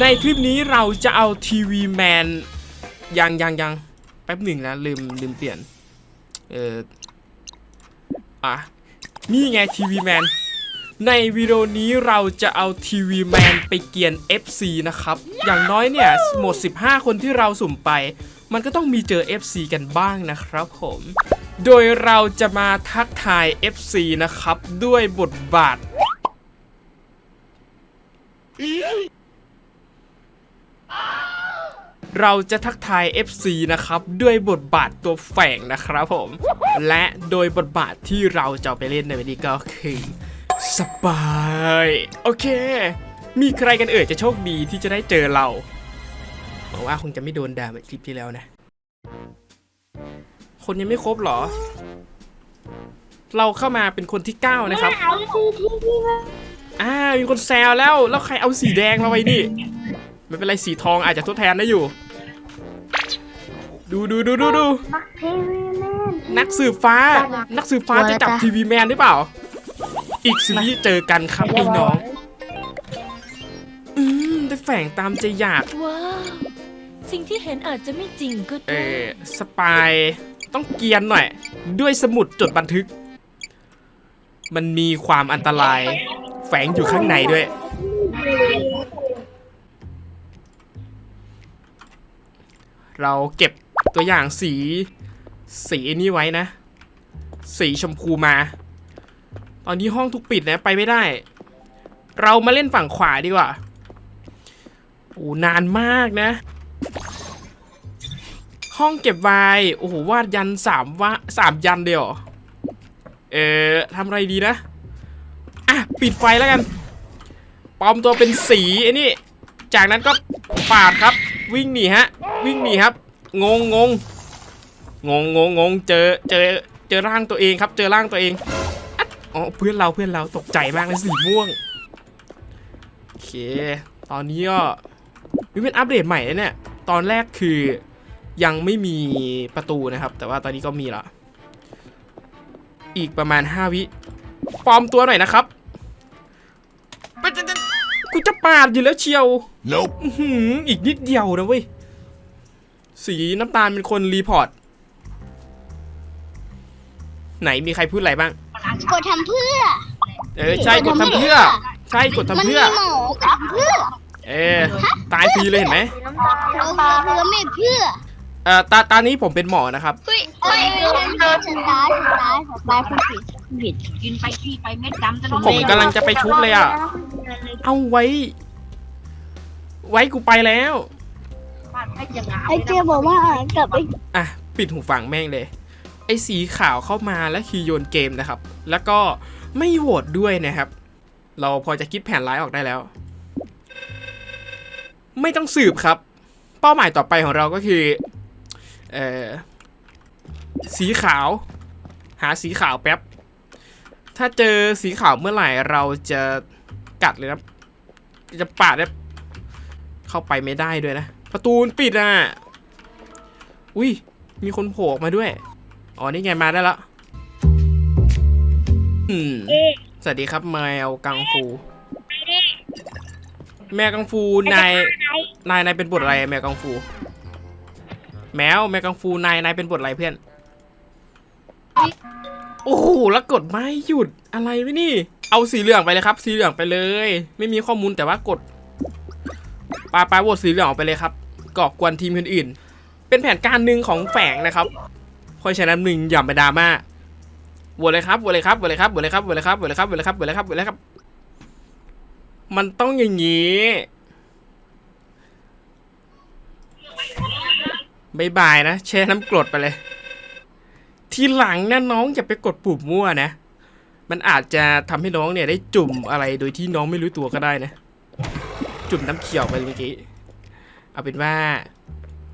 ในคลิปนี้เราจะเอาทีวีแมนยังยังยังแป๊บหนึ่งนะลืมลืมเปลี่ยน เอออะ นี่ไงทีวีแมนในวิดีโอนี้เราจะเอาทีวีแมนไปเกียน FC นะครับ อย่างน้อยเนี่ยหมด 15 คนที่เราสุ่มไป มันก็ต้องมีเจอ FC กันบ้างนะครับผม โดยเราจะมาทักทาย FC นะครับ ด้วยบทบาท เราจะทักทาย FC นะครับด้วยบทบาทตัวแฝงนะครับผม และโดยบทบาทที่เราจะไปเล่นในวันนี้ก็คือสปายโอเค มีใครกันเอ่ยจะโชคดีที่จะได้เจอเราหวังว่าคงจะไม่โดนด่าเหมือนคลิปที่แล้วนะ คนยังไม่ครบเหรอ เราเข้ามาเป็นคนที่ 9 นะครับ เอาทีทีวีมาอ่า มีคนแซวแล้ว แล้วใครเอาสีแดงมาไว้นี่ ไม่เป็นไรสีทองอาจจะทดแทนได้อยู่ ดูดูดูดูดูบักทีวีแมนนักสืบฟ้า นักสืบฟ้าจะจับทีวีแมนได้เปล่า อีกสิวิเจอกันครับไอ้น้อง อืมได้แฝงตามใจอยาก ว้าว สิ่งที่เห็นอาจจะไม่จริงก็เอได้ อสปายต้องเกรียนหน่อย ด้วยสมุดจดบันทึก มันมีความอันตราย แฝงอยู่ข้างในด้วย เราเก็บ ตัวอย่างสี สีนี้ไว้นะ สีชมพูมา ตอนนี้ห้องถูกปิดนะไปไม่ได้ เรามาเล่นฝั่งขวาดีกว่าโอ้นานมากนะ ห้องเก็บไวน์โอ้โหวาดยันสามวะสามยันเดียวเอเออทำอะไรดีนะอะปิดไฟแล้วกันปลอมตัวเป็นสีไอ้นี่ จากนั้นก็ปาดครับ วิ่งหนีฮะ วิ่งหนีครับ งงงงงงงงงงเจอเจอเจอร่างตัวเองครับ เจอร่างตัวเองอะอ๋อเพื่อนเราเพื่อนเราตกใจมากเลยสีม่วงโอเค ตอนนี้ก็นี่เป็นอัปเดตใหม่นะเนี่ย ตอนแรกคือยังไม่มีประตูนะครับ แต่ว่าตอนนี้ก็มีละอีกประมาณ 5 วิปลอมตัวหน่อยนะครับไปจะจะกูจะปาดอยู่แล้วเชียว Nope. อื้อหืออีกนิดเดียวนะเว้ย สีน้ำตาลเป็นคนรีพอร์ต ไหนมีใครพูดอะไรบ้าง กดทำเพื่อ เออใช่กดทำเพื่อ ใช่กดทำมันมีเพื่อหมอกดทำเพื่อเออตายฟรีเลยเห็นไหมเราเพื่อไม่เพื่อเอ่อตาตานี้ผมเป็นหมอนะครับ เฮ้ยเอ้ยฉันตายฉันตายฉันตายคุณผิดคุณผิดกินไปขี้ไปเม็ดดำจะต้องผมกำลังจะไปชุบเลยอะ เอาไว้ ไว้กูไปแล้ว บ้านไม่จะหนาวไอเจียบอกว่ากลับไปอะปิดหูฟังแม่งเลย ไอ้สีขาวเข้ามาแล้วคือโยนเกมนะครับ แล้วก็ไม่โหวตด้วยนะครับ เราพอจะคิดแผนร้ายออกได้แล้ว ไม่ต้องสืบครับ เป้าหมายต่อไปของเราก็คือเอ่อสีขาว หาสีขาวแป๊บ ถ้าเจอสีขาวเมื่อไหร่เราจะกัดเลยนะจะปาดนะเข้าไปไม่ได้ด้วยนะ ประตูปิดอะ อุ้ย มีคนโผล่ออกมาด้วย อ๋อ นี่ไงมาได้แล้วอืมสวัสดีครับแมวกังฟู แมวกังฟูนายนายนายเป็นบทอะไรแมวกังฟู แมวแมวกังฟูนายนายเป็นบทอะไรเพื่อน โอ้โหแล้วกดไม่หยุดอะไรวะนี่ เอาสีเหลืองไปเลยครับ สีเหลืองไปเลย ไม่มีข้อมูลแต่ว่ากด ปาปาโหวตสีเหลืองออกไปเลยครับก่อกวนทีมคนอื่น เป็นแผนการหนึ่งของแฝงนะครับเพราะฉะนั้นหนึ่งอย่าไปดราม่าโหวตเลยครับโหวตเลยครับโหวตเลยครับโหวตเลยครับโหวตเลยครับโหวตเลยครับโหวตเลยครับโหวตเลยครับโหวตเลยครับ มันต้องอย่างนี้บายบายนะแช่น้ำกรดไปเลย ทีหลังนะน้องอย่าไปกดปุ่มมั่วนะ มันอาจจะทำให้น้องเนี่ยได้จุ่มอะไรโดยที่น้องไม่รู้ตัวก็ได้นะ จุ่มน้ำเขียวไปเมื่อกี้ เอาเป็นว่า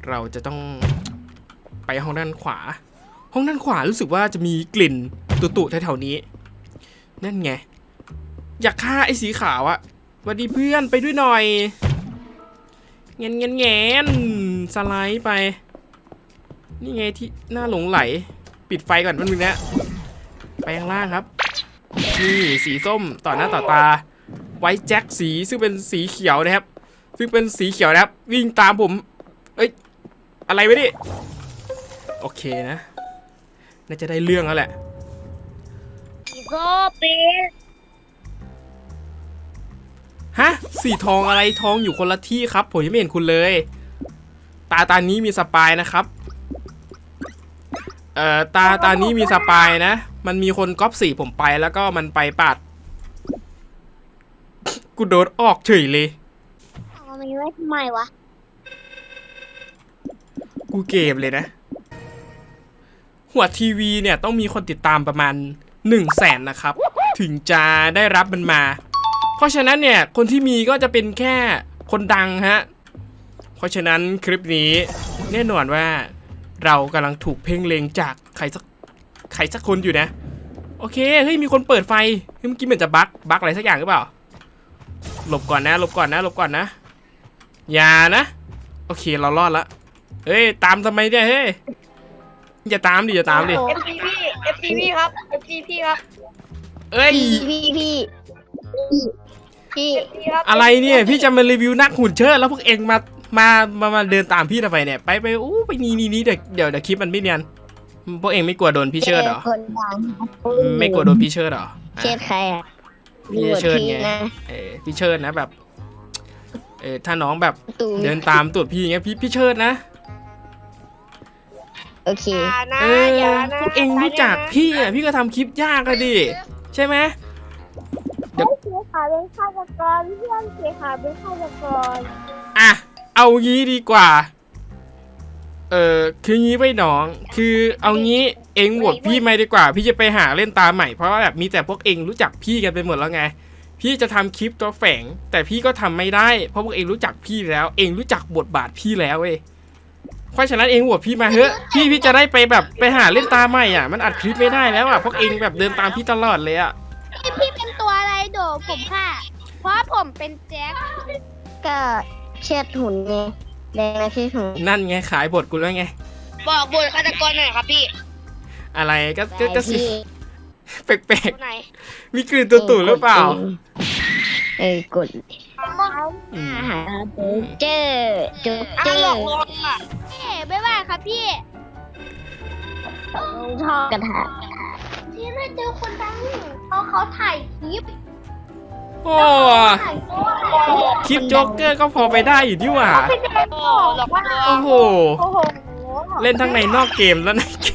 เราจะต้องไปห้องด้านขวา ห้องด้านขวารู้สึกว่าจะมีกลิ่นตุตุๆแถวๆนี้ นั่นไง อยากฆ่าไอ้สีขาวอะวัสดีเพื่อนไปด้วยหน่อย เงี้ยเงี้ยเงี้ยสไลด์ไป นี่ไงที่หน้าหลงไหล ปิดไฟก่อนแป๊บนึงนะ ไปข้างล่างครับ นี่สีส้มต่อหน้าต่อตา ไว้แจ็คสีซึ่งเป็นสีเขียวนะครับ ซึ่งเป็นสีเขียวนะครับ วิ่งตามผม เอ้ย อะไรวะนี่โอเคนะ น่าจะได้เรื่องแล้วแหละก็เป็นฮะ สีทองอะไรทองอยู่คนละที่ครับ ผมยังไม่เห็นคุณเลย ตาตานี้มีสปายนะครับ เอ่อ ตาตานี้มีสปายนะ มันมีคนก๊อปสีผมไปแล้วก็มันไปปาด กูโดนออกเฉยเลย เอามันไว้ทำไมวะ กูเกมเลยนะ หัวทีวีเนี่ยต้องมีคนติดตามประมาณ1นึ่งแสนนะครับ ถึงจะได้รับมันมา เพราะฉะนั้นเนี่ยคนที่มีก็จะเป็นแค่คนดังฮะ เพราะฉะนั้นคลิปนี้แน่นอนว่าเรากำลังถูกเพ่งเลงจากใครสักใครสักคนอยู่นะ โอเค เฮ้ย มีคนเปิดไฟเฮ้ยเมื่อกี้เหมือนจะบั๊กบั๊กอะไรสักอย่างหรือเปล่า หลบก่อนนะหลบก่อนนะหลบก่อนนะอย่านะ โอเคเรารอดละเฮ้ยตามทำไมเนี่ยเฮ้ยอย่าตามดิอย่าตามดิเอฟซีพี่เอฟซีพี่ครับเอฟซีพี่ครับ เอ้ยพี่พี่พี่พี่ครับ อะไรเนี่ยพี่จะมารีวิวนักหุ่นเชิดแล้วพวกเองมามามามาเดินตามพี่ทำไมเนี่ยไปไปอู้ไปนี่นี่นี่เดี๋ยวเดี๋ยวเดี๋ยวคลิปมันไม่เนียนพวกเองไม่กลัวโดนพี่เชิดเหรอคนดังไม่กลัวโดนพี่เชิดเหรออะเชิดใครอะ พี่จะเชิดไงพี่นะเออพี่เชิดนะแบบ เออถ้าน้องแบบตูเดินตามตูดพี่อย่างเงี้ยพี่พี่เชิดนะโอเคอย่านะเออย่าอนะพวกเองรู้จักพี่อะพี่ก็ทำคลิปยากอะดิใช่ไหมเสียขาเป็นฆาตกรเพื่อนเสียขาเป็นฆาตกรอะเอางี้ดีกว่า เออคืองี้ไว้น้อง คือเอางี้เองโหวตพี่ไม่ดีกว่า พี่จะไปหาเล่นตาใหม่เพราะว่าแบบมีแต่พวกเองรู้จักพี่กันไปหมดแล้วไง พี่จะทำคลิปตัวแฝง แต่พี่ก็ทำไม่ได้เพราะพวกเองรู้จักพี่แล้ว เองรู้จักบทบาทพี่แล้วเว้ยเพราะฉะนั้นเองโหวตพี่มาเถอะพี่พี่จะได้ไปแบบไปหาเล่นตาใหม่อะ มันอัดคลิปไม่ได้แล้วอะพวกเองแบบเดินตามพี่ตลอดเลยอะพี่เป็นตัวอะไรโดผมค่ะ เพราะผมเป็นแจ็คก็เชิดหุ่นไง แดงนะเชิดหุ่นนั่นไงขายบทกูแล้วไง บอกบทฆาตกรหน่อยครับพี่อะไรก็ก็ก็สิพี่แปลกตัวไหนๆมีกลิ่นตุ่ๆหรือเปล่า เออกดอืมอาหารเจอจุดเจอ้าวหลออกลวงอะพี่บ๊ายบายครับพี่ทอดกระทะที่เราเจอคนดังเขาเขาถ่ายคลิป โอ้ถ่ายโพสคลิปโจ๊กเกอร์ก็พอไปได้อยู่ดีหว่าโอ้หลอกลวงโอ้โห โอ้โห เล่นทั้งในนอกเกมและในเก